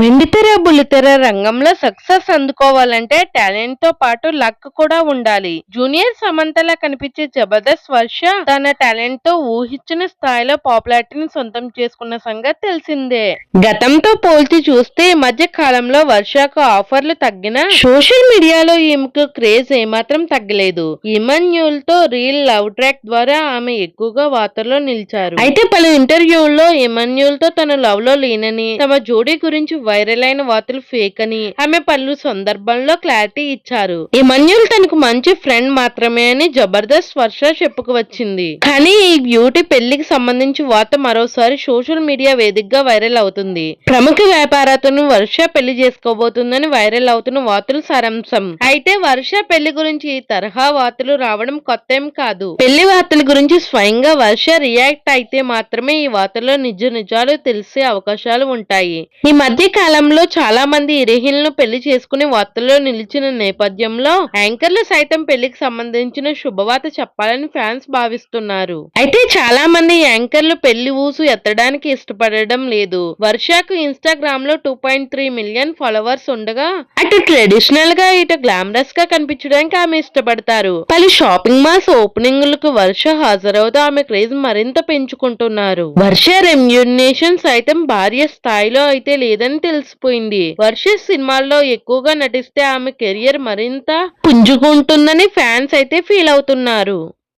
వెండితెర బుల్లితెర రంగంలో సక్సెస్ అందుకోవాలంటే టాలెంట్తో పాటు లక్ కూడా ఉండాలి. జూనియర్ సమంతలా కనిపించే జబర్దస్త్ వర్ష తన టాలెంట్తో ఊహించిన స్థాయిలో పాపులారిటీని సొంతం చేసుకున్న సంగతి తెలిసిందే. గతంతో పోల్చి చూస్తే ఈ మధ్య కాలంలో వర్షకు ఆఫర్లు తగ్గినా సోషల్ మీడియాలో ఈమెకు క్రేజ్ ఏమాత్రం తగ్గలేదు. ఇమన్యూల్తో రీల్ లవ్ ట్రాక్ ద్వారా ఆమె ఎక్కువగా వార్తల్లో నిలిచారు. అయితే పలు ఇంటర్వ్యూల్లో ఇమన్యూల్తో తన లవ్లో లేనని తమ జోడీ గురించి వైరల్ అయిన వార్తలు ఫేక్ అని ఆమె పలు సందర్భంలో క్లారిటీ ఇచ్చారు. ఇమన్యూల్ తనకు మంచి ఫ్రెండ్ మాత్రమే అని జబర్దస్త్ వర్ష చెప్పుకు వచ్చింది. కానీ ఈ బ్యూటీ పెళ్ళికి సంబంధించి వార్త మరోసారి సోషల్ మీడియా వేదికగా వైరల్ అవుతుంది. ప్రముఖ వ్యాపారతను వర్ష పెళ్ళి చేసుకోబోతుందని వైరల్ అవుతున్న వార్తలు సారాంశం. అయితే వర్ష పెళ్ళి గురించి ఈ తరహా వార్తలు రావడం కొత్త ఏం కాదు. పెళ్ళి వార్తల గురించి స్వయంగా వర్ష రియాక్ట్ అయితే మాత్రమే ఈ వార్తల్లో నిజ నిజాలు తెలిసే అవకాశాలు ఉంటాయి. ఈ మధ్య కాలంలో చాలా మంది ఇరహిన్లను పెళ్ళి చేసుకుని వార్తల్లో నిలిచిన నేపథ్యంలో యాంకర్లు సైతం పెళ్ళికి సంబంధించిన శుభవార్త చెప్పాలని ఫ్యాన్స్ భావిస్తున్నారు. అయితే చాలా మంది యాంకర్లు పెళ్ళి ఊసు ఎత్తడానికి ఇష్టపడడం లేదు. వర్షకు ఇన్స్టాగ్రామ్లో two point three million followers ఉండగా అటు ట్రెడిషనల్గా ఇటు గ్లామరస్గా కనిపించడానికి ఆమె ఇష్టపడతారు. పలు షాపింగ్ మాల్స్ ఓపెనింగ్లకు వర్ష హాజరవుతూ ఆమె క్రేజ్ మరింత పెంచుకుంటున్నారు. వర్ష రెమ్యూనేషన్ సైతం భార్య స్థాయిలో అయితే లేదని తెలిసిపోయింది? వర్ష సినిమాల్లో ఎక్కువగా నటిస్తే ఆమె కెరియర్ మరింత పుంజుకుంటుందని ఫ్యాన్స్ అయితే ఫీల్ అవుతున్నారు.